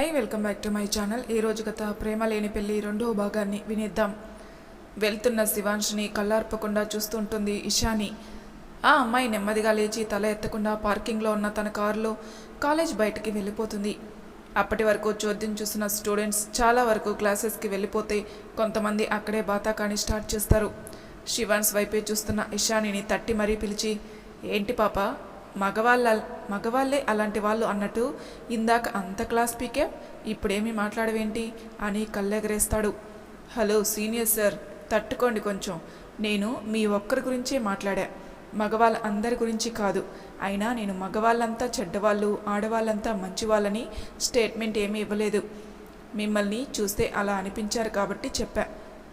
Hi welcome back to my channel ఈ రోజు గత ప్రేమ లేని పెళ్ళి రెండవ భాగాన్ని వినేద్దాం. వెళ్తున్న శివాంష్ని కళ్ళార్పకుండా చూస్తుంటుంది ఇషాని. ఆ అమ్మాయి నెమ్మదిగా లేచి తల ఎత్తకుండా పార్కింగ్లో ఉన్న తన కారులో కాలేజ్ బయటికి వెళ్ళిపోతుంది. అప్పటి వరకు చోద్యం చూసిన స్టూడెంట్స్ చాలా వరకు క్లాసెస్కి వెళ్ళిపోతే కొంతమంది అక్కడే బాతాకాని స్టార్ట్ చేస్తారు. శివాన్స్ వైపే చూస్తున్న ఇషానిని తట్టి మరీ పిలిచి ఏంటి పాప మగవాళ్ళ మగవాళ్ళే అలాంటి వాళ్ళు అన్నట్టు ఇందాక అంత క్లాస్ పీకే ఇప్పుడేమి మాట్లాడవేంటి? అని కళ్ళెగరేస్తాడు. హలో సీనియర్ సార్ తట్టుకోండి కొంచెం. నేను మీ ఒక్కరి గురించే మాట్లాడా. మగవాళ్ళ అందరి గురించి కాదు. అయినా నేను మగవాళ్ళంతా చెడ్డవాళ్ళు ఆడవాళ్ళంతా మంచివాళ్ళని స్టేట్మెంట్ ఏమీ ఇవ్వలేదు. మిమ్మల్ని చూస్తే అలా అనిపించారు కాబట్టి చెప్పా.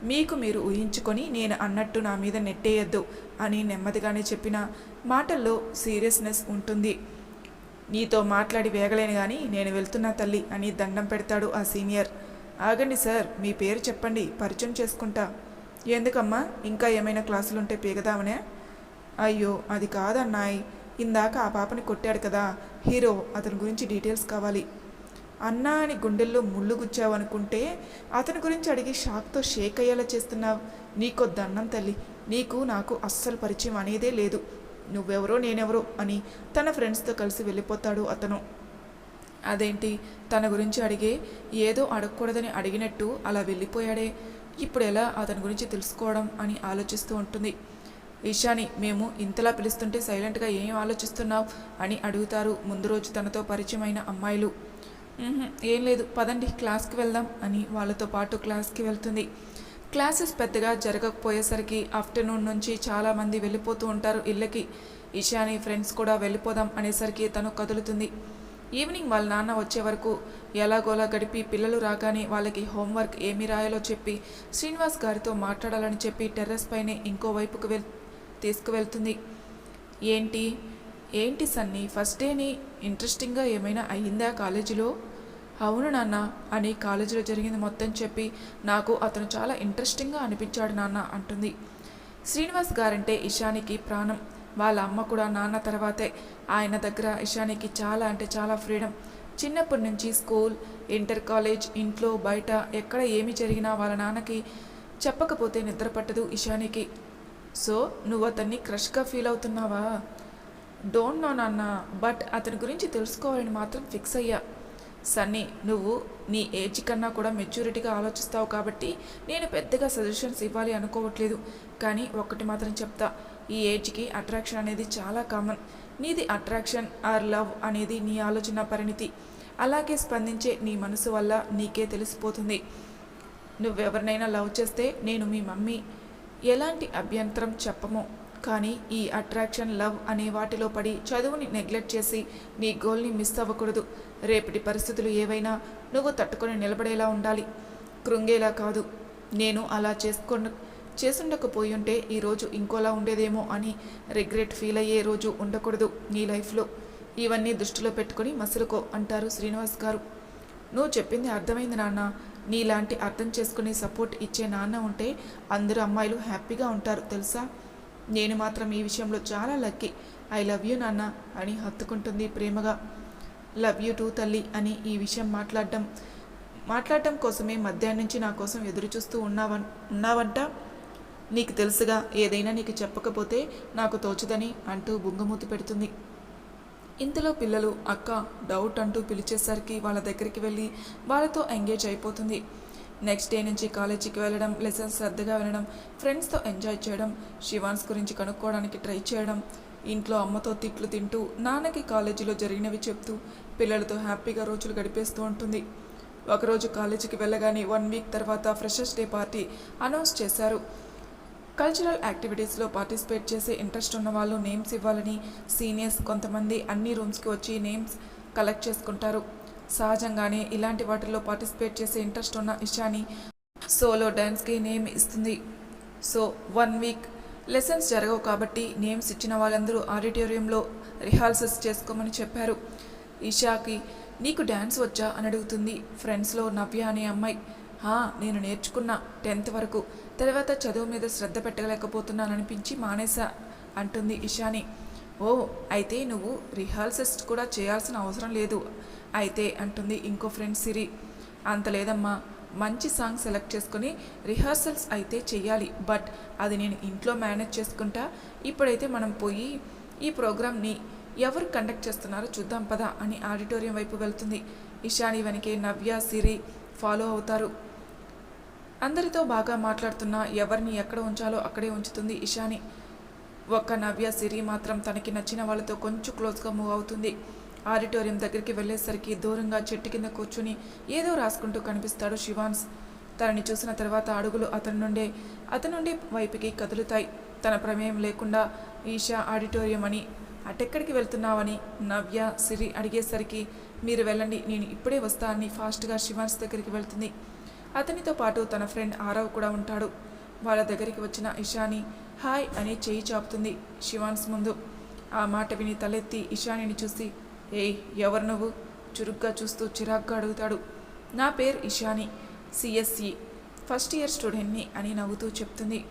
మీకు మీరు ఊహించుకొని నేను అన్నట్టు నా మీద నెట్టేయద్దు అని నెమ్మదిగానే చెప్పిన. మాటల్లో సీరియస్నెస్ ఉంటుంది. నీతో మాట్లాడి వేగలేను కానీ నేను వెళ్తున్నా తల్లి అని దండం పెడతాడు ఆ సీనియర్. ఆగండి సార్ మీ పేరు చెప్పండి పరిచయం చేసుకుంటా. ఎందుకమ్మా ఇంకా ఏమైనా క్లాసులుంటే పీగదామనే? అయ్యో అది కాదన్నాయ్ ఇందాక ఆ పాపని కొట్టాడు కదా హీరో అతని గురించి డీటెయిల్స్ కావాలి. అన్నా అని గుండెల్లో ముళ్ళు గుచ్చావు అనుకుంటే అతని గురించి అడిగి షాక్తో షేక్ అయ్యేలా చేస్తున్నావు. నీకో దండం తల్లి నీకు నాకు అస్సలు పరిచయం అనేదే లేదు. నువ్వెవరో నేనెవరో అని తన ఫ్రెండ్స్తో కలిసి వెళ్ళిపోతాడు అతను. అదేంటి? తన గురించి అడిగే ఏదో అడగకూడదని అడిగినట్టు అలా వెళ్ళిపోయాడే. ఇప్పుడు ఎలా అతని గురించి తెలుసుకోవడం అని ఆలోచిస్తూ ఉంటుంది. ఈశాని మేము ఇంతలా పిలుస్తుంటే సైలెంట్గా ఏం ఆలోచిస్తున్నావు? అని అడుగుతారు ముందు రోజు తనతో పరిచయమైన అమ్మాయిలు. ఏం లేదు పదండి క్లాస్కి వెళ్దాం అని వాళ్ళతో పాటు క్లాస్కి వెళ్తుంది. క్లాసెస్ పెద్దగా జరగకపోయేసరికి ఆఫ్టర్నూన్ నుంచి చాలామంది వెళ్ళిపోతూ ఉంటారు ఇళ్ళకి. ఈశాని ఫ్రెండ్స్ కూడా వెళ్ళిపోదాం అనేసరికి తను కదులుతుంది. ఈవినింగ్ వాళ్ళ నాన్న వచ్చే వరకు ఎలాగోలా గడిపి పిల్లలు రాగానే వాళ్ళకి హోంవర్క్ ఏమి రాయాలో చెప్పి శ్రీనివాస్ గారితో మాట్లాడాలని చెప్పి టెర్రస్ పైనే ఇంకో వైపుకు వెల్ తీసుకువెళ్తుంది. ఏంటి? ఏంటి సన్నీ? ఫస్ట్ డేని ఇంట్రెస్టింగ్గా ఏమైనా అయ్యిందా కాలేజీలో? అవును నాన్న అని కాలేజీలో జరిగింది మొత్తం చెప్పి నాకు అతను చాలా ఇంట్రెస్టింగ్గా అనిపించాడు నాన్న అంటుంది. శ్రీనివాస్ గారంటే ఇషానికి ప్రాణం. వాళ్ళ అమ్మ కూడా నాన్న తర్వాతే. ఆయన దగ్గర ఇషానికి చాలా అంటే చాలా ఫ్రీడమ్ చిన్నప్పటి నుంచి స్కూల్ ఇంటర్ కాలేజ్ ఇంట్లో బయట ఎక్కడ ఏమి జరిగినా వాళ్ళ నాన్నకి చెప్పకపోతే నిద్ర పట్టదు ఇషానికి. సో నువ్వు అతన్ని క్రష్గా ఫీల్ అవుతున్నావా? డోంట్ నో నాన్న బట్ అతని గురించి తెలుసుకోవాలని మాత్రం ఫిక్స్ అయ్యా. సన్నీ నువ్వు నీ ఏజ్ కన్నా కూడా మెచ్యూరిటీగా ఆలోచిస్తావు కాబట్టి నేను పెద్దగా సజెషన్స్ ఇవ్వాలి అనుకోవట్లేదు. కానీ ఒక్కటి మాత్రం చెప్తా ఈ ఏజ్కి అట్రాక్షన్ అనేది చాలా కామన్. నీది అట్రాక్షన్ ఆర్ లవ్ అనేది నీ ఆలోచన పరిణితి. అలాగే స్పందించే నీ మనసు వల్ల నీకే తెలిసిపోతుంది. నువ్వెవరినైనా లవ్ చేస్తే నేను మీ మమ్మీ. ఎలాంటి అభ్యంతరం చెప్పము. కానీ ఈ అట్రాక్షన్ లవ్ అనే వాటిలో పడి చదువుని నెగ్లెక్ట్ చేసి నీ గోల్ని మిస్ అవ్వకూడదు. రేపటి పరిస్థితులు ఏవైనా నువ్వు తట్టుకొని నిలబడేలా ఉండాలి. కృంగేలా కాదు. నేను అలా చేసుకొని చేసుండకపోయుంటే ఈరోజు ఇంకోలా ఉండేదేమో అని రిగ్రెట్ ఫీల్ అయ్యే రోజు ఉండకూడదు నీ లైఫ్లో. ఇవన్నీ దృష్టిలో పెట్టుకొని మసులుకో అంటారు శ్రీనివాస్ గారు. నువ్వు చెప్పింది అర్థమైంది నాన్న. నీలాంటి అర్థం చేసుకునే సపోర్ట్ ఇచ్చే నాన్న ఉంటే అందరూ అమ్మాయిలు హ్యాపీగా ఉంటారు తెలుసా? నేను మాత్రం ఈ విషయంలో చాలా లక్కీ. ఐ లవ్ యూ నాన్న అని హత్తుకుంటుంది ప్రేమగా. లవ్ యూ టూ తల్లి అని ఈ విషయం మాట్లాడడం. మాట్లాడటం కోసమే మధ్యాహ్నం నుంచి నా కోసం ఎదురు చూస్తూ ఉన్నావన్ ఉన్నావంట? నీకు తెలుసుగా ఏదైనా నీకు చెప్పకపోతే నాకు తోచదని అంటూ బుంగమూతి పెడుతుంది. ఇంతలో పిల్లలు అక్క డౌట్ అంటూ పిలిచేసరికి వాళ్ళ దగ్గరికి వెళ్ళి వాళ్ళతో ఎంగేజ్ అయిపోతుంది. నెక్స్ట్ డే నుంచి కాలేజీకి వెళ్ళడం లెసన్స్ శ్రద్ధగా వినడం ఫ్రెండ్స్తో ఎంజాయ్ చేయడం శివాన్స్ గురించి కనుక్కోవడానికి ట్రై చేయడం ఇంట్లో అమ్మతో తిట్లు తింటూ నాన్నకి కాలేజీలో జరిగినవి చెప్తూ పిల్లలతో హ్యాపీగా రోజులు గడిపేస్తూ ఉంటుంది. ఒకరోజు కాలేజీకి వెళ్ళగానే వన్ వీక్ తర్వాత ఫ్రెషర్స్ డే పార్టీ అనౌన్స్ చేశారు. కల్చరల్ యాక్టివిటీస్లో పార్టిసిపేట్ చేసే ఇంట్రెస్ట్ ఉన్న వాళ్ళు నేమ్స్ ఇవ్వాలని సీనియర్స్ కొంతమంది అన్ని రూమ్స్కి వచ్చి నేమ్స్ కలెక్ట్ చేసుకుంటారు. సహజంగానే ఇలాంటి వాటిల్లో పార్టిసిపేట్ చేసే ఇంట్రెస్ట్ ఉన్న ఇషాని సోలో డ్యాన్స్కి నేమ్ ఇస్తుంది. సో వన్ వీక్ లెసన్స్ జరగవు కాబట్టి నేమ్స్ ఇచ్చిన వాళ్ళందరూ ఆడిటోరియంలో రిహార్సల్స్ చేసుకోమని చెప్పారు. ఇషాకి నీకు డ్యాన్స్ వచ్చా? అని అడుగుతుంది ఫ్రెండ్స్లో నవ్య అనే అమ్మాయి. "హా, నేను నేర్చుకున్నా టెన్త్ వరకు. తర్వాత చదువు మీద శ్రద్ధ పెట్టలేకపోతున్నాననిపించి మానేసా అంటుంది ఇషాని. ఓ అయితే నువ్వు రిహార్సల్స్ కూడా చేయాల్సిన అవసరం లేదు. అయితే అంటుంది ఇంకో ఫ్రెండ్ సిరి. అంత లేదమ్మా మంచి సాంగ్ సెలెక్ట్ చేసుకుని రిహార్సల్స్ అయితే చెయ్యాలి. బట్ అది నేను ఇంట్లో మేనేజ్ చేసుకుంటా ఇప్పుడైతే మనం పోయి ఈ ప్రోగ్రామ్ని ఎవరు కండక్ట్ చేస్తున్నారో చూద్దాం పదా అని ఆడిటోరియం వైపు వెళ్తుంది. ఇషాని వెనకే నవ్య సిరి ఫాలో అవుతారు. అందరితో బాగా మాట్లాడుతున్నా ఎవరిని ఎక్కడ ఉంచాలో అక్కడే ఉంచుతుంది ఇషాని. ఒక్క నవ్య సిరి మాత్రం తనకి నచ్చిన వాళ్ళతో కొంచెం క్లోజ్గా మూవ్ అవుతుంది. ఆడిటోరియం దగ్గరికి వెళ్ళేసరికి దూరంగా చెట్టు కింద కూర్చుని ఏదో రాసుకుంటూ కనిపిస్తాడు శివాన్స్. తనని చూసిన తర్వాత అడుగులు అతని నుండే అతని నుండి వైపుకి కదులుతాయి. తన ప్రమేయం లేకుండా ఈషా ఆడిటోరియం అని. అటెక్కడికి వెళ్తున్నావని? నవ్య సిరి అడిగేసరికి మీరు వెళ్ళండి నేను ఇప్పుడే వస్తా అని ఫాస్ట్గా శివాన్స్ దగ్గరికి వెళ్తుంది. అతనితో పాటు తన ఫ్రెండ్ ఆరవ్ కూడా ఉంటాడు. వాళ్ళ దగ్గరికి వచ్చిన ఇషాని హాయ్ అని చేయి చాపుతుంది శివాన్స్ ముందు. ఆ మాట విని తలెత్తి ఇషానిని చూసి ఏయ్ ఎవరు నువ్వు? చురుగ్గా చూస్తూ చిరాగ్గా అడుగుతాడు. నా పేరు ఇషాని సిఎస్సి ఫస్ట్ ఇయర్ స్టూడెంట్ని అని నవ్వుతూ చెప్తుంది.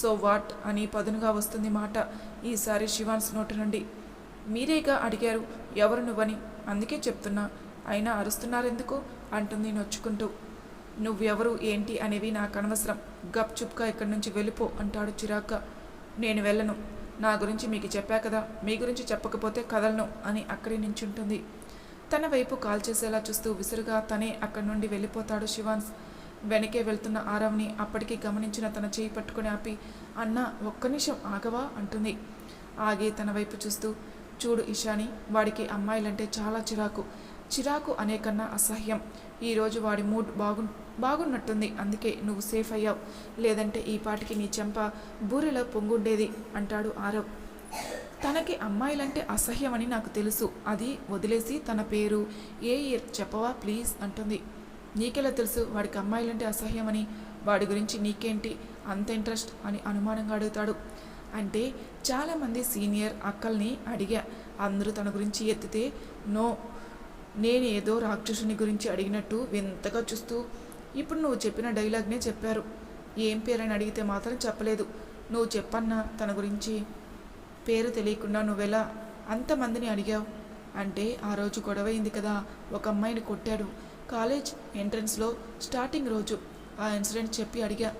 So what? అని పదునుగా వస్తుంది మాట ఈసారి శివాన్స్ నోటి నుండి. మీరేగా అడిగారు? ఎవరు నువ్వని? అందుకే చెప్తున్నా. అయినా అరుస్తున్నారెందుకు? అంటుంది నొచ్చుకుంటూ. నువ్వెవరు? ఏంటి? అనేవి నాకు అనవసరం. గప్ చుప్గా ఇక్కడి నుంచి వెళ్ళిపో అంటాడు చిరాగ్గా. నేను వెళ్ళను. నా గురించి మీకు చెప్పా కదా మీ గురించి చెప్పకపోతే కదలను అని అక్కడి నించుంటుంది. తన వైపు కాల్ చేసేలా చూస్తూ విసురుగా తనే అక్కడి నుండి వెళ్ళిపోతాడు శివాన్స్. వెనకే వెళ్తున్న ఆరవ్ని అప్పటికి గమనించిన తన చేయి పట్టుకుని ఆపి అన్న ఒక్క నిమిషం ఆగవా? అంటుంది. ఆగి తన వైపు చూస్తూ చూడు ఇషాని వాడికి అమ్మాయిలంటే చాలా చిరాకు. చిరాకు అనే కన్నా అసహ్యం ఈరోజు వాడి మూడ్ బాగు బాగున్నట్టుంది. అందుకే నువ్వు సేఫ్ అయ్యావు. లేదంటే ఈ పాటికి నీ చెంప బూరెలో పొంగుండేది అంటాడు ఆరవ్. తనకి అమ్మాయిలంటే అసహ్యమని నాకు తెలుసు. అది వదిలేసి తన పేరు ఏ ఇయర్ చెప్పవా ప్లీజ్ అంటుంది. నీకెలా తెలుసు వాడికి అమ్మాయిలంటే అసహ్యమని? వాడి గురించి నీకేంటి? అంత ఇంట్రెస్ట్ అని అనుమానంగా అడుగుతాడు. అంటే చాలామంది సీనియర్ అక్కల్ని అడిగా. అందరూ తన గురించి ఎత్తితే నో నేను ఏదో రాక్షసుని గురించి అడిగినట్టు వింతగా చూస్తూ ఇప్పుడు నువ్వు చెప్పిన డైలాగ్నే చెప్పారు. ఏం పేరని అడిగితే మాత్రం చెప్పలేదు. నువ్వు చెప్పన్నా తన గురించి పేరు తెలియకుండా నువ్వెలా అంతమందిని అడిగావు? అంటే ఆ రోజు గొడవైంది కదా ఒక అమ్మాయిని కొట్టాడు. కాలేజ్ ఎంట్రన్స్లో స్టార్టింగ్ రోజు ఆ ఇన్సిడెంట్ చెప్పి అడిగా.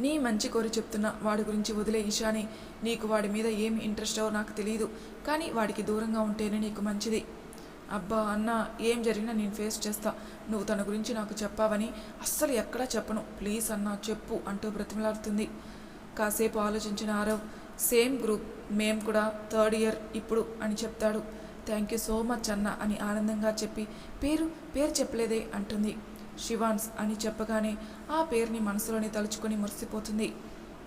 నీ మంచి కోరి చెప్తున్నా వాడి గురించి వదిలే ఇషాని నీకు వాడి మీద ఏమి ఇంట్రెస్టో నాకు తెలియదు కానీ వాడికి దూరంగా ఉంటేనే నీకు మంచిది. అబ్బా అన్న ఏం జరిగినా నేను ఫేస్ చేస్తా. నువ్వు తన గురించి నాకు చెప్పావని అస్సలు ఎక్కడా చెప్పను. ప్లీజ్ అన్న చెప్పు అంటూ బ్రతిమలాడుతుంది. కాసేపు ఆలోచించిన ఆరవ్ సేమ్ గ్రూప్ మేం కూడా థర్డ్ ఇయర్ ఇప్పుడు అని చెప్తాడు. థ్యాంక్ యూ సో మచ్ అన్న అని ఆనందంగా చెప్పి పేరు పేరు చెప్పలేదే అంటుంది. శివాన్స్ అని చెప్పగానే ఆ పేరుని మనసులోనే తలుచుకొని మురిసిపోతుంది.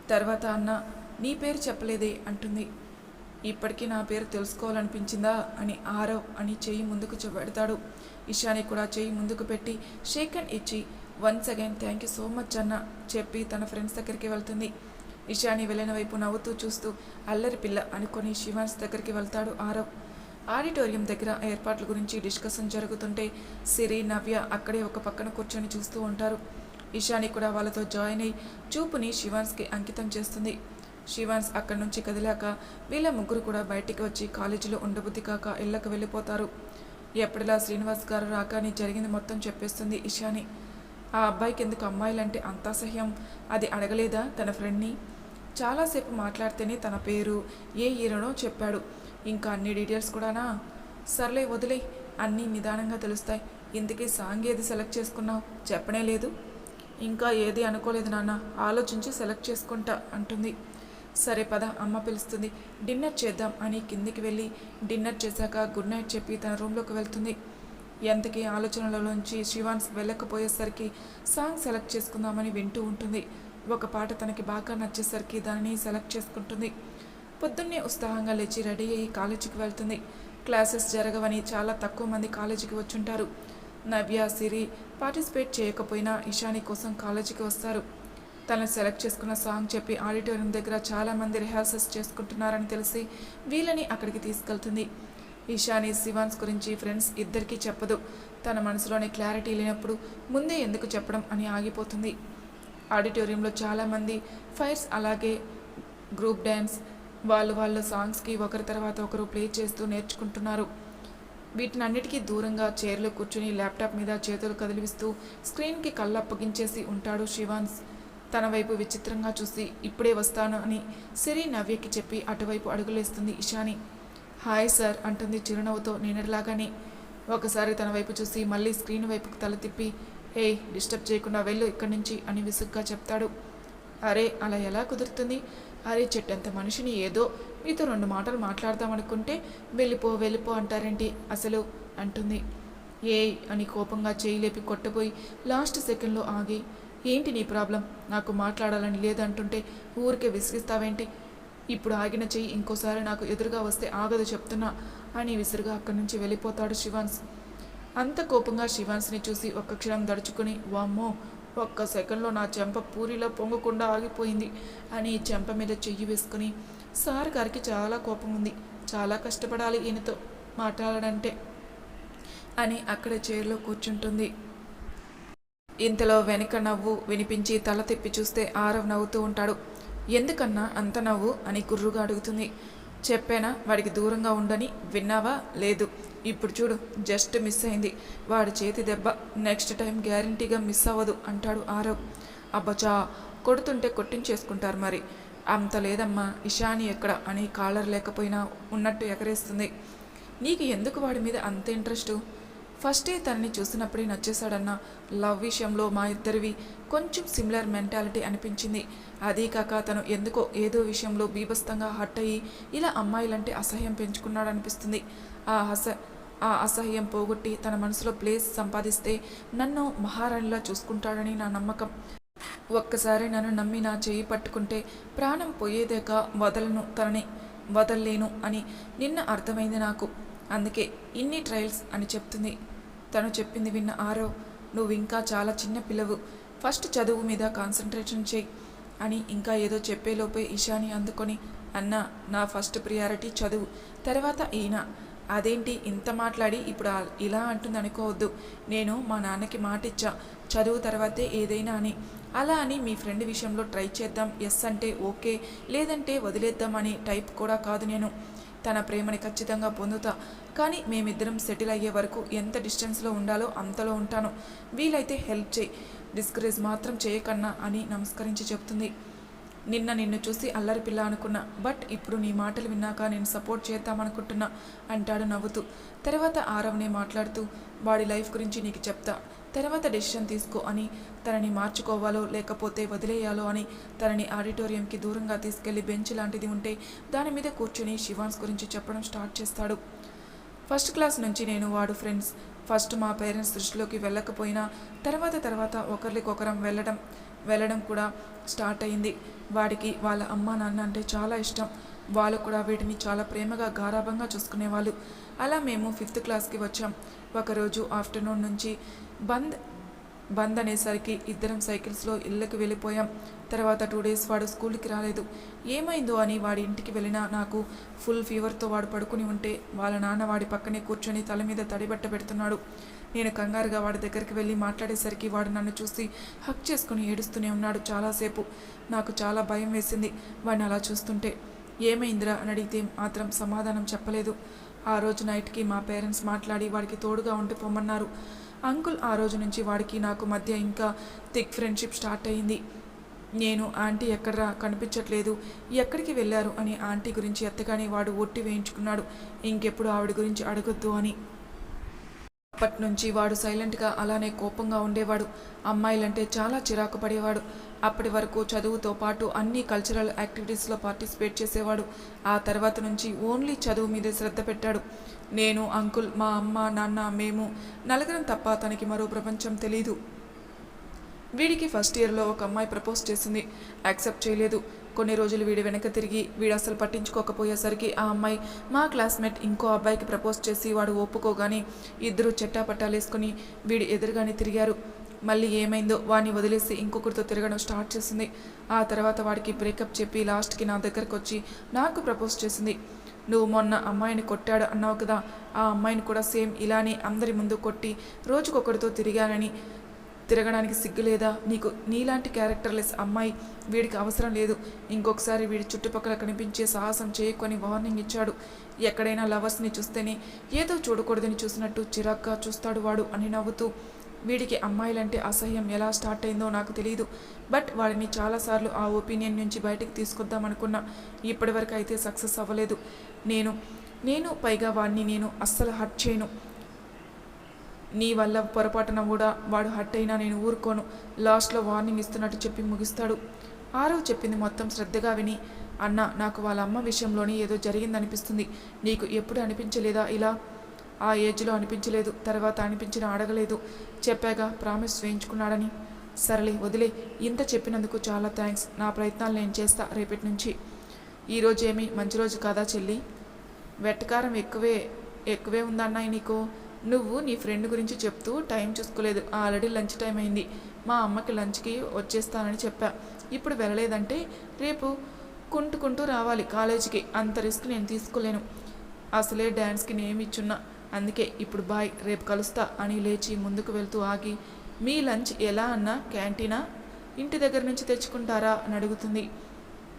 తర్వాత అన్న నీ పేరు చెప్పలేదే అంటుంది. ఇప్పటికీ నా పేరు తెలుసుకోవాలనిపించిందా? అని ఆరవ్ అని చెయ్యి ముందుకు పెడతాడు. ఇషాని కూడా చెయ్యి ముందుకు పెట్టి షేక్ అండ్ ఇచ్చి once again thank you so much అన్న చెప్పి తన ఫ్రెండ్స్ దగ్గరికి వెళ్తుంది. ఇషాని వెళ్ళిన వైపు నవ్వుతూ చూస్తూ అల్లరి పిల్ల అనుకొని శివాన్స్ దగ్గరికి వెళ్తాడు ఆరవ్. ఆడిటోరియం దగ్గర ఏర్పాట్ల గురించి డిస్కషన్ జరుగుతుంటే సిరి నవ్య అక్కడే ఒక పక్కన కూర్చొని చూస్తూ ఉంటారు. ఇషాని కూడా వాళ్ళతో జాయిన్ అయ్యి చూపుని శివాన్స్కి అంకితం చేస్తుంది. శివాన్స్ అక్కడి నుంచి కదిలాక వీళ్ళ ముగ్గురు కూడా బయటికి వచ్చి కాలేజీలో ఉండబుద్ధి కాక ఇళ్ళకు వెళ్ళిపోతారు. ఎప్పటిలా శ్రీనివాస్ గారు రాగానే జరిగింది మొత్తం చెప్పేస్తుంది ఇషాని. ఆ అబ్బాయికి ఎందుకు అమ్మాయిలంటే అంత అసహ్యం అది అడగలేదా తన ఫ్రెండ్ని? చాలాసేపు మాట్లాడితేనే తన పేరు ఏ హీరోనో చెప్పాడు. ఇంకా అన్ని డీటెయిల్స్ కూడానా? సర్లే వదిలే అన్నీ నిదానంగా తెలుస్తాయి. ఇంతకీ సాంగ్ ఏది సెలెక్ట్ చేసుకున్నావు? చెప్పనే లేదు. ఇంకా ఏది అనుకోలేదు నాన్న. ఆలోచించి సెలెక్ట్ చేసుకుంటా అంటుంది. సరే పద అమ్మ పిలుస్తుంది. డిన్నర్ చేద్దాం అని కిందికి వెళ్ళి డిన్నర్ చేశాక గుడ్ నైట్ చెప్పి తన రూమ్లోకి వెళ్తుంది. ఎంతకీ ఆలోచనలలోంచి శివాన్స్ వెళ్ళకపోయేసరికి సాంగ్ సెలెక్ట్ చేసుకుందామని వింటూ ఉంటుంది. ఒక పాట తనకి బాగా నచ్చేసరికి దానిని సెలెక్ట్ చేసుకుంటుంది. పొద్దున్నే ఉత్సాహంగా లేచి రెడీ అయ్యి కాలేజీకి వెళ్తుంది. క్లాసెస్ జరగవని చాలా తక్కువ మంది కాలేజీకి వచ్చుంటారు. నవ్య సిరి పార్టిసిపేట్ చేయకపోయినా ఇషాని కోసం కాలేజీకి వస్తారు. తనను సెలెక్ట్ చేసుకున్న సాంగ్ చెప్పి ఆడిటోరియం దగ్గర చాలామంది రిహార్సల్స్ చేసుకుంటున్నారని తెలిసి వీళ్ళని అక్కడికి తీసుకెళ్తుంది. ఈశాని శివాన్స్ గురించి ఫ్రెండ్స్ ఇద్దరికీ చెప్పదు. తన మనసులోనే క్లారిటీ లేనప్పుడు ముందే ఎందుకు చెప్పడం అని ఆగిపోతుంది. ఆడిటోరియంలో చాలామంది ఫైర్స్ అలాగే గ్రూప్ డ్యాన్స్ వాళ్ళు వాళ్ళ సాంగ్స్కి ఒకరి తర్వాత ఒకరు ప్లే చేస్తూ నేర్చుకుంటున్నారు. వీటినన్నిటికీ దూరంగా చైర్లో కూర్చుని ల్యాప్టాప్ మీద చేతులు కదిలిస్తూ స్క్రీన్కి కళ్ళు అప్పగించేసి ఉంటాడు శివాన్స్. తన వైపు విచిత్రంగా చూసి ఇప్పుడే వస్తాను అని సిరి నవ్యకి చెప్పి అటువైపు అడుగులేస్తుంది ఇషాని. హాయ్ సార్ అంటుంది చిరునవ్వుతో నేనలాగానే ఒకసారి తన వైపు చూసి మళ్ళీ స్క్రీన్ వైపుకు తల తిప్పి ఏ డిస్టర్బ్ చేయకుండా వెళ్ళు ఇక్కడి నుంచి అని విసుగ్గా చెప్తాడు. అరే అలా ఎలా కుదురుతుంది? అరే చెట్టంత మనిషిని ఏదో మీతో రెండు మాటలు మాట్లాడదామనుకుంటే వెళ్ళిపో వెళ్ళిపో అంటారేంటి అసలు? అంటుంది. ఏయ్ అని కోపంగా చేయి లేపి కొట్టబోయి లాస్ట్ సెకండ్లో ఆగి ఏంటి నీ ప్రాబ్లం? నాకు మాట్లాడాలని లేదంటుంటే ఊరికే విసిగిస్తావేంటి? ఇప్పుడు ఆగిన చెయ్యి ఇంకోసారి నాకు ఎదురుగా వస్తే ఆగదు చెప్తున్నా అని విసురుగా అక్కడి నుంచి వెళ్ళిపోతాడు శివాన్స్. అంత కోపంగా శివాన్స్ని చూసి ఒక్క క్షణం దడుచుకుని వామ్మో ఒక్క సెకండ్లో నా చెంప పూరిలో పొంగకుండా ఆగిపోయింది అని చెంప మీద చెయ్యి వేసుకుని సార్ గారికి చాలా కోపం ఉంది. చాలా కష్టపడాలి ఈయనతో మాట్లాడాలంటే అని అక్కడ చైర్లో కూర్చుంటుంది. ఇంతలో వెనక నవ్వు వినిపించి తల తిప్పి చూస్తే ఆరవ్ నవ్వుతూ ఉంటాడు. ఎందుకన్నా అంత నవ్వు? అని గుర్రుగా అడుగుతుంది. చెప్పానా? వాడికి దూరంగా ఉండని విన్నావా? లేదు. ఇప్పుడు చూడు జస్ట్ మిస్ అయింది. వాడి చేతి దెబ్బ నెక్స్ట్ టైం గ్యారంటీగా మిస్ అవ్వదు అంటాడు ఆరవ్. అబ్బచా కొడుతుంటే కొట్టించేసుకుంటారు మరి. అంత లేదమ్మా ఇషాని ఎక్కడ అని కాలర్ లేకపోయినా ఉన్నట్టు ఎగరేస్తుంది. నీకు ఎందుకు వాడి మీద అంత ఇంట్రెస్టు? ఫస్టే తనని చూసినప్పుడే నచ్చేశాడన్న లవ్ విషయంలో మా ఇద్దరివి కొంచెం సిమిలర్ మెంటాలిటీ అనిపించింది. అదీ కాక తను ఎందుకో ఏదో విషయంలో బీభత్సంగా హట్ అయ్యి ఇలా అమ్మాయిలంటే అసహ్యం పెంచుకున్నాడనిపిస్తుంది. ఆ అస ఆ అసహ్యం పోగొట్టి తన మనసులో ప్లేస్ సంపాదిస్తే నన్ను మహారాణిలా చూసుకుంటాడని నా నమ్మకం. ఒక్కసారి నన్ను నమ్మి నా చేయి పట్టుకుంటే ప్రాణం పోయేదాకా వదలను తనని వదల్లేను అని నిన్న అర్థమైంది నాకు. అందుకే ఇన్ని ట్రయల్స్ అని చెప్తుంది. తను చెప్పింది విన్న ఆరో నువ్వు ఇంకా చాలా చిన్న పిల్లవు. ఫస్ట్ చదువు మీద కాన్సన్ట్రేషన్ చేయి అని ఇంకా ఏదో చెప్పేలోపే ఇషాని అందుకొని అన్న నా ఫస్ట్ ప్రియారిటీ చదువు. తర్వాత ఈయన. అదేంటి ఇంత మాట్లాడి ఇప్పుడు ఇలా అంటుంది అనుకోవద్దు. నేను మా నాన్నకి మాట ఇచ్చా చదువు తర్వాతే ఏదైనా అని. అలా అని మీ ఫ్రెండ్ విషయంలో ట్రై చేద్దాం. ఎస్ అంటే ఓకే. లేదంటే వదిలేద్దాం అని టైప్ కూడా కాదు నేను. తన ప్రేమని ఖచ్చితంగా పొందుతా. కానీ మేమిద్దరం సెటిల్ అయ్యే వరకు ఎంత డిస్టెన్స్లో ఉండాలో అంతలో ఉంటాను. వీలైతే హెల్ప్ చేయి. డిస్కరేజ్ మాత్రం చేయకన్నా అని నమస్కరించి చెప్తుంది. నిన్న నిన్ను చూసి అల్లరి పిల్ల అనుకున్నా. బట్ ఇప్పుడు నీ మాటలు విన్నాక నేను సపోర్ట్ చేద్దామనుకుంటున్నా అంటాడు నవ్వుతూ. తర్వాత ఆరవనే మాట్లాడుతూ వాడి లైఫ్ గురించి నీకు చెప్తా. తర్వాత డెసిషన్ తీసుకో అని తనని మార్చుకోవాలో లేకపోతే వదిలేయాలో అని తనని ఆడిటోరియంకి దూరంగా తీసుకెళ్ళి బెంచ్ లాంటిది ఉంటే దాని మీద కూర్చొని శివాన్స్ గురించి చెప్పడం స్టార్ట్ చేస్తాడు. ఫస్ట్ క్లాస్ నుంచి నేను వాడు ఫ్రెండ్స్. ఫస్ట్ మా పేరెంట్స్ దృష్టిలోకి వెళ్ళకపోయినా తర్వాత తర్వాత ఒకరికొకరం వెళ్ళడం వెళ్ళడం కూడా స్టార్ట్ అయింది. వాడికి వాళ్ళ అమ్మ నాన్న అంటే చాలా ఇష్టం. వాళ్ళు కూడా వీటిని చాలా ప్రేమగా గారాభంగా చూసుకునేవాళ్ళు. అలా మేము ఫిఫ్త్ క్లాస్కి వచ్చాం. ఒకరోజు ఆఫ్టర్నూన్ నుంచి బంద్ బంద్ అనేసరికి ఇద్దరం సైకిల్స్లో ఇళ్ళకి వెళ్ళిపోయాం. తర్వాత టూ డేస్ వాడు స్కూల్కి రాలేదు. ఏమైందో అని వాడి ఇంటికి వెళ్ళినా నాకు ఫుల్ ఫీవర్తో వాడు పడుకుని ఉంటే వాళ్ళ నాన్న వాడి పక్కనే కూర్చొని తల మీద తడిబట్ట పెడుతున్నాడు. నేను కంగారుగా వాడి దగ్గరికి వెళ్ళి మాట్లాడేసరికి వాడు నన్ను చూసి హక్ చేసుకుని ఏడుస్తూనే ఉన్నాడు చాలాసేపు. నాకు చాలా భయం వేసింది వాడిని అలా చూస్తుంటే. ఏమైందిరా అని అడిగితే మాత్రం సమాధానం చెప్పలేదు. ఆ రోజు నైట్కి మా పేరెంట్స్ మాట్లాడి వాడికి తోడుగా ఉండి పొమ్మన్నారు. అంకుల్ ఆ రోజు నుంచి వాడికి నాకు మధ్య ఇంకా థిక్ ఫ్రెండ్షిప్ స్టార్ట్ అయింది. నేను ఆంటీ ఎక్కడరా? కనిపించట్లేదు. ఎక్కడికి వెళ్ళారు? అని ఆంటీ గురించి ఎత్తగానే వాడు ఒట్టి వేయించుకున్నాడు. ఇంకెప్పుడు ఆవిడ గురించి అడగొద్దు అని. అప్పటి నుంచి వాడు సైలెంట్గా అలానే కోపంగా ఉండేవాడు. అమ్మాయిలంటే చాలా చిరాకు పడేవాడు. అప్పటి వరకు చదువుతో పాటు అన్ని కల్చరల్ యాక్టివిటీస్లో పార్టిసిపేట్ చేసేవాడు. ఆ తర్వాత నుంచి ఓన్లీ చదువు మీదే శ్రద్ధ పెట్టాడు. నేను అంకుల్ మా అమ్మ నాన్న మేము నలగరం తప్ప తనకి మరో ప్రపంచం తెలీదు. వీడికి ఫస్ట్ ఇయర్లో ఒక అమ్మాయి ప్రపోజ్ చేసింది. యాక్సెప్ట్ చేయలేదు. కొన్ని రోజులు వీడి వెనక తిరిగి వీడు అసలు పట్టించుకోకపోయేసరికి ఆ అమ్మాయి మా క్లాస్మేట్ ఇంకో అబ్బాయికి ప్రపోజ్ చేసి వాడు ఒప్పుకోగానే ఇద్దరు చెట్టాపట్టాలేసుకుని వీడి ఎదురుగానే తిరిగారు. మళ్ళీ ఏమైందో వాడిని వదిలేసి ఇంకొకరితో తిరగడం స్టార్ట్ చేసింది. ఆ తర్వాత వాడికి బ్రేకప్ చెప్పి లాస్ట్కి నా దగ్గరకు వచ్చి నాకు ప్రపోజ్ చేసింది. నువ్వు మొన్న అమ్మాయిని కొట్టాడు అన్నావు కదా ఆ అమ్మాయిని కూడా సేమ్ ఇలానే అందరి ముందు కొట్టి రోజుకొకరితో తిరిగానని. తిరగడానికి సిగ్గు లేదా? నీకు నీలాంటి క్యారెక్టర్లెస్ అమ్మాయి వీడికి అవసరం లేదు. ఇంకొకసారి వీడి చుట్టుపక్కల కనిపించే సాహసం చేయకొని వార్నింగ్ ఇచ్చాడు. ఎక్కడైనా లవర్స్ని చూస్తేనే ఏదో చూడకూడదని చూసినట్టు చిరాగ్గా చూస్తాడు వాడు అని నవ్వుతూ వీడికి అమ్మాయిలంటే అసహ్యం ఎలా స్టార్ట్ అయిందో నాకు తెలియదు బట్ వాడిని చాలాసార్లు ఆ ఒపీనియన్ నుంచి బయటకు తీసుకొద్దాం అనుకున్నా. ఇప్పటివరకు అయితే సక్సెస్ అవ్వలేదు. నేను నేను పైగా వాడిని నేను అస్సలు హర్ట్ చేయను. నీ వల్ల పొరపాటున కూడా వాడు హట్ అయినా నేను ఊరుకోను. లాస్ట్లో వార్నింగ్ ఇస్తున్నట్టు చెప్పి ముగిస్తాడు. ఆరవ్ చెప్పింది మొత్తం శ్రద్ధగా విని అన్న నాకు వాళ్ళ అమ్మ విషయంలోనే ఏదో జరిగిందనిపిస్తుంది. నీకు ఎప్పుడు అనిపించలేదా ఇలా? ఆ ఏజ్లో అనిపించలేదు తర్వాత అనిపించిన అడగలేదు. చెప్పాగా ప్రామిస్ వేయించుకున్నాడని. సరేలే వదిలే ఇంత చెప్పినందుకు చాలా థ్యాంక్స్. నా ప్రయత్నాలు నేను చేస్తా రేపటి నుంచి. ఈరోజు ఏమి? మంచి రోజు కాదా చెల్లి? వెట్టకారం ఎక్కువే ఎక్కువే ఉందన్నాయి నీకు. నువ్వు నీ ఫ్రెండ్ గురించి చెప్తూ టైం చూసుకోలేదు. ఆల్రెడీ లంచ్ టైం అయింది. మా అమ్మకి లంచ్కి వచ్చేస్తానని చెప్పా. ఇప్పుడు వెళ్ళలేదంటే రేపు కుంటుకుంటూ రావాలి కాలేజీకి. అంత రిస్క్ నేను తీసుకోలేను. అసలే డ్యాన్స్కి నేమ్ ఇచ్చున్నా. అందుకే ఇప్పుడు బాయ్ రేపు కలుస్తా అని లేచి ముందుకు వెళ్తూ ఆగి మీ లంచ్ ఎలా అన్నా క్యాంటీనా? ఇంటి దగ్గర నుంచి తెచ్చుకుంటారా? అని అడుగుతుంది.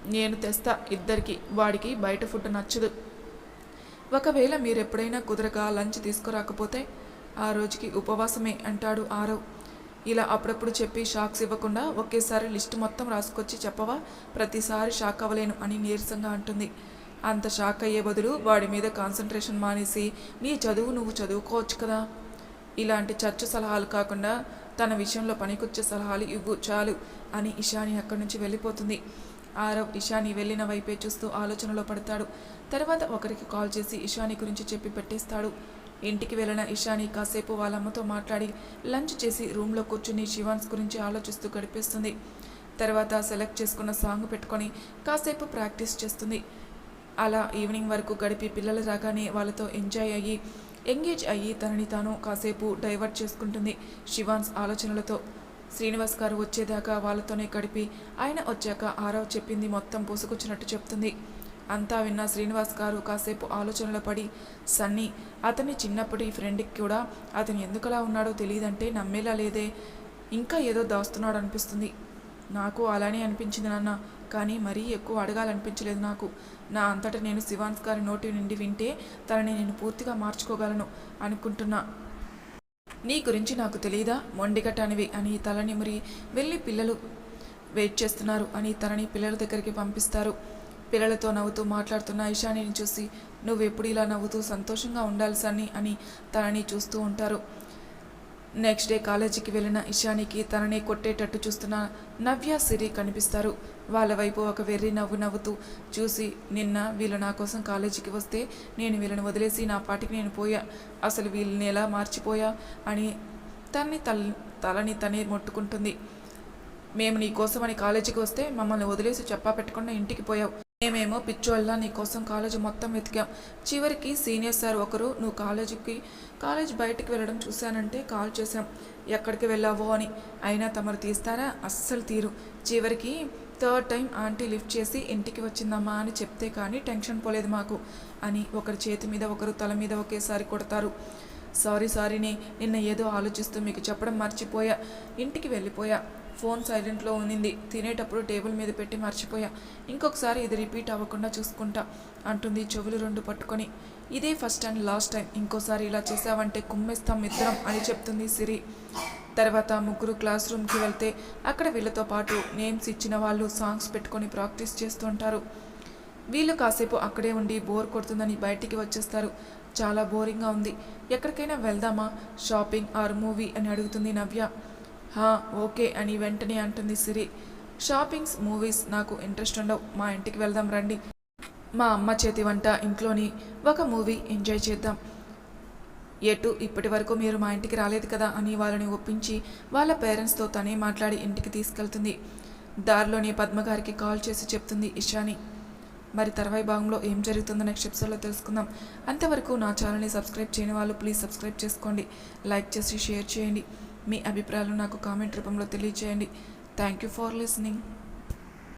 నేను తెస్తా ఇద్దరికి వాడికి బయట ఫుడ్ నచ్చదు. ఒకవేళ మీరు ఎప్పుడైనా కుదరక లంచ్ తీసుకురాకపోతే ఆ రోజుకి ఉపవాసమే అంటాడు ఆరవ్. ఇలా అప్పుడప్పుడు చెప్పి షాక్స్ ఇవ్వకుండా ఒకేసారి లిస్ట్ మొత్తం రాసుకొచ్చి చెప్పవా? ప్రతిసారి షాక్ అవ్వలేను అని నీరసంగా అంటుంది. అంత షాక్ అయ్యే బదులు వాడి మీద కాన్సన్ట్రేషన్ మానేసి నీ చదువు నువ్వు చదువుకోవచ్చు కదా. ఇలాంటి చర్చ సలహాలు కాకుండా తన విషయంలో పనికొచ్చే సలహాలు ఇవ్వు చాలు అని ఇషాని అక్కడి నుంచి వెళ్ళిపోతుంది. ఆరవ్ ఇషాని వెళ్ళిన వైపే చూస్తూ ఆలోచనలో పడతాడు. తర్వాత ఒకరికి కాల్ చేసి ఇషాని గురించి చెప్పి పెట్టేస్తాడు. ఇంటికి వెళ్ళిన ఇషాని కాసేపు వాళ్ళమ్మతో మాట్లాడి లంచ్ చేసి రూమ్లో కూర్చుని శివాన్స్ గురించి ఆలోచిస్తూ గడిపేస్తుంది. తర్వాత సెలెక్ట్ చేసుకున్న సాంగ్ పెట్టుకొని కాసేపు ప్రాక్టీస్ చేస్తుంది. అలా ఈవినింగ్ వరకు గడిపి పిల్లలు రాగానే వాళ్ళతో ఎంజాయ్ అయ్యి ఎంగేజ్ అయ్యి తనని తాను కాసేపు డైవర్ట్ చేసుకుంటుంది శివాన్స్ ఆలోచనలతో. శ్రీనివాస్ గారు వచ్చేదాకా వాళ్ళతోనే గడిపి ఆయన వచ్చాక ఆరవ్ చెప్పింది మొత్తం పోసుకొచ్చినట్టు చెప్తుంది. అంతా విన్న శ్రీనివాస్ గారు కాసేపు ఆలోచనలో పడి సన్నీ అతని చిన్నప్పటి ఫ్రెండ్కి కూడా అతను ఎందుకలా ఉన్నాడో తెలియదంటే నమ్మేలా లేదే ఇంకా ఏదో దాస్తున్నాడు అనిపిస్తుంది నాకు అలానే అనిపించింది నాన్న కానీ మరీ ఎక్కువ అడగాలనిపించలేదు నాకు. నా అంతటా నేను శివాన్స్ గారి నోటి నుండి వింటే తనని నేను పూర్తిగా మార్చుకోగలను అనుకుంటున్నా. నీ గురించి నాకు తెలియదా మొండిగటానివి అని తల నిమిరి వెళ్ళి పిల్లలు వెయిట్ చేస్తున్నారు అని తనని పిల్లల దగ్గరికి పంపిస్తారు. పిల్లలతో నవ్వుతూ మాట్లాడుతున్న ఇషానిని చూసి నువ్వెప్పుడు ఇలా నవ్వుతూ సంతోషంగా ఉండాలి సన్ని అని తనని చూస్తూ ఉంటారు. నెక్స్ట్ డే కాలేజీకి వెళ్ళిన ఇషానికి తనని కొట్టేటట్టు చూస్తున్న నవ్య సిరి కనిపిస్తారు. వాళ్ళ వైపు ఒక వెర్రి నవ్వు నవ్వుతూ చూసి నిన్న వీళ్ళు నా కోసం కాలేజీకి వస్తే నేను వీళ్ళని వదిలేసి నా పాటికి నేను పోయా. అసలు వీళ్ళని ఎలా మార్చిపోయా అని తన్ని తల్ తలని తనే ముట్టుకుంటుంది. మేము నీ కోసమని కాలేజీకి వస్తే మమ్మల్ని వదిలేసి చెప్పా పెట్టకుండా ఇంటికి పోయావు. మేమేమో పిచ్చోళ్ళ నీ కోసం కాలేజీ మొత్తం వెతికాం. చివరికి సీనియర్ సార్ ఒకరు నువ్వు కాలేజీకి కాలేజ్ బయటికి వెళ్ళడం చూశానంటే కాల్ చేశాం. ఎక్కడికి వెళ్ళావో అని. అయినా తమరు తీస్తారా? అస్సలు తీరు. చివరికి థర్డ్ టైం ఆంటీ లిఫ్ట్ చేసి ఇంటికి వచ్చిందమ్మా అని చెప్తే కానీ టెన్షన్ పోలేదు మాకు అని ఒకరి చేతి మీద ఒకరు తల మీద ఒకేసారి కొడతారు. సారీ సారీని నిన్న ఏదో ఆలోచిస్తూ మీకు చెప్పడం మర్చిపోయా. ఇంటికి వెళ్ళిపోయా. ఫోన్ సైలెంట్లో ఉన్నింది. తినేటప్పుడు టేబుల్ మీద పెట్టి మర్చిపోయా. ఇంకొకసారి ఇది రిపీట్ అవ్వకుండా చూసుకుంటా అంటుంది చెవులు రెండు పట్టుకొని. ఇదే ఫస్ట్ అండ్ లాస్ట్ టైం ఇంకోసారి ఇలా చేసావంటే కుమ్మేస్తాం ఇద్దరం అని చెప్తుంది సిరి. తర్వాత ముగ్గురు క్లాస్ రూమ్కి వెళ్తే అక్కడ వీళ్ళతో పాటు నేమ్స్ ఇచ్చిన వాళ్ళు సాంగ్స్ పెట్టుకొని ప్రాక్టీస్ చేస్తుంటారు వీళ్ళు కాసేపు అక్కడే ఉండి బోర్ కొడుతుందని బయటికి వచ్చేస్తారు. చాలా బోరింగ్గా ఉంది. ఎక్కడికైనా వెళ్దామా? షాపింగ్ ఆర్ మూవీ అని అడుగుతుంది నవ్య. హా ఓకే అని వెంటనే అంటుంది సిరి. షాపింగ్స్ మూవీస్ నాకు ఇంట్రెస్ట్ ఉండవు. మా ఇంటికి వెళ్దాం రండి. మా అమ్మ చేతి వంట ఇంట్లోని ఒక మూవీ ఎంజాయ్ చేద్దాం. ఎటు ఇప్పటి వరకు మీరు మా ఇంటికి రాలేదు కదా అని వాళ్ళని ఒప్పించి వాళ్ళ పేరెంట్స్తో తనే మాట్లాడి ఇంటికి తీసుకెళ్తుంది. దారిలోనే పద్మగారికి కాల్ చేసి చెప్తుంది ఇషాని. మరి తర్వాయి భాగంలో ఏం జరుగుతుందో నెక్స్ట్ ఎపిసోడ్లో తెలుసుకుందాం. అంతవరకు నా ఛానల్ని సబ్స్క్రైబ్ చేయని వాళ్ళు ప్లీజ్ సబ్స్క్రైబ్ చేసుకోండి. లైక్ చేసి షేర్ చేయండి. మీ అభిప్రాయాలు నాకు కామెంట్ రూపంలో తెలియజేయండి థ్యాంక్ యూ ఫర్ లిసనింగ్